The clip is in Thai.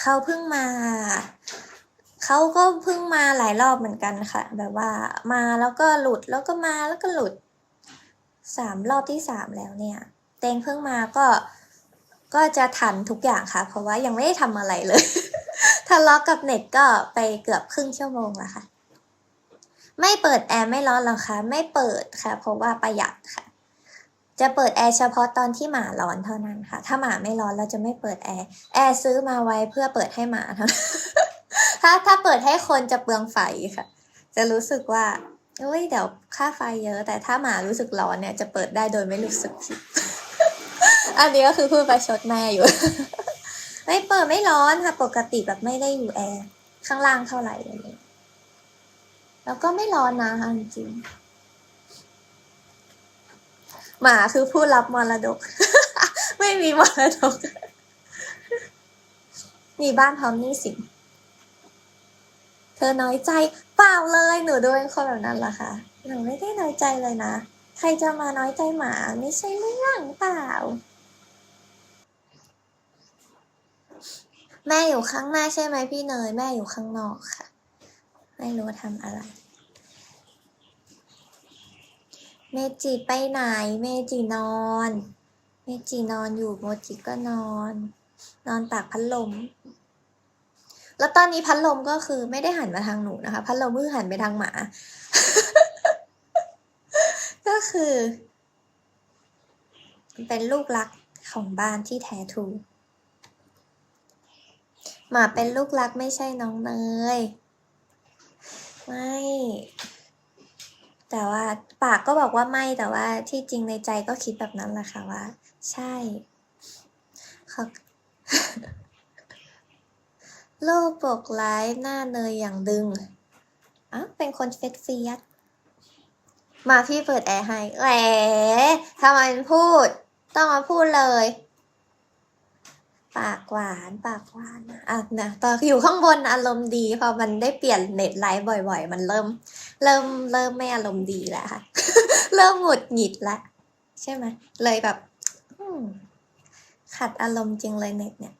เขาเพิ่งมา เขาก็เพิ่งมาหลายรอบเหมือนกันค่ะ แบบว่ามาแล้วก็หลุดแล้วก็มาแล้วก็หลุดสามรอบที่สามแล้วเนี่ย เตงเพิ่งมาก็ก็จะทันทุกอย่างค่ะ เพราะว่ายังไม่ได้ทำอะไรเลยทะเลาะกับเน็ตก็ไปเกือบครึ่งชั่วโมงแล้วค่ะ ไม่เปิดแอร์ไม่ร้อนหรอคะ ไม่เปิดค่ะ เพราะว่าประหยัดค่ะ จะเปิดแอร์เฉพาะตอนที่หมาร้อนเท่านั้นค่ะ ถ้าหมาไม่ร้อนเราจะไม่เปิดแอร์ แอร์ซื้อมาไว้เพื่อเปิดให้หมาเท่านั้นถ้าถ้าเปิดให้คนจะเปลืองไฟค่ะ จะรู้สึกว่าเอ้ยเดี๋ยวค่าไฟเยอะ แต่ถ้าหมารู้สึกร้อนเนี่ยจะเปิดได้โดยไม่รู้สึกผิด อันนี้ก็คือพูดประชดแม่อยู่ ไม่เปิดไม่ร้อนค่ะ ปกติแบบไม่ได้อยู่แอร์ข้างล่างเท่าไหร่อะไรอย่างเงี้ยแล้วก็ไม่ร้อนนะจริง หมาคือผู้รับมรดก ไม่มีมรดก มีบ้านพร้อมหนี้สินเธอน้อยใจเปล่าเลยหนูดูเป็นคนแบบนั้นเหรอคะหนูไม่ได้น้อยใจเลยนะ ใครจะมาน้อยใจหมาไม่ใช่เรื่องเปล่า แม่อยู่ข้างหน้าใช่ไหมพี่เนย แม่อยู่ข้างนอกค่ะ ไม่รู้ทำอะไร เมจิไปไหน เมจินอน เมจินอนอยู่โมจิก็นอน นอนตากพัดลม แล้วตอนนี้พัดลมก็คือไม่ได้หันมาทางหนูนะคะ พัดลมเพิ่งหันไปทางหมา ก็คือ เป็นลูกรักของบ้านที่แท้ทูหมาเป็นลูกรักไม่ใช่น้องเนย ไม่ แต่ว่าปากก็บอกว่าไม่แต่ว่าที่จริงในใจก็คิดแบบนั้นแหละค่ะว่า ใช่เขารูปปกไลฟ์หน้าเนยอย่างดึงอะเป็นคนเฟซเฟียสมาพี่เปิดแอร์ให้แหมทำไมมันพูด ต้องมาพูดเลย ปากหวานปากหวานนะอะนะตอนอยู่ข้างบนอารมณ์ดี พอมันได้เปลี่ยนเน็ตไลฟ์บ่อย ๆ มันเริ่ม เริ่มเริ่มไม่อารมณ์ดีแล้วค่ะ เริ่มหงุดหงิดละใช่ไหมเลยแบบขัดอารมณ์จริงเลยเน็ตเนี่ย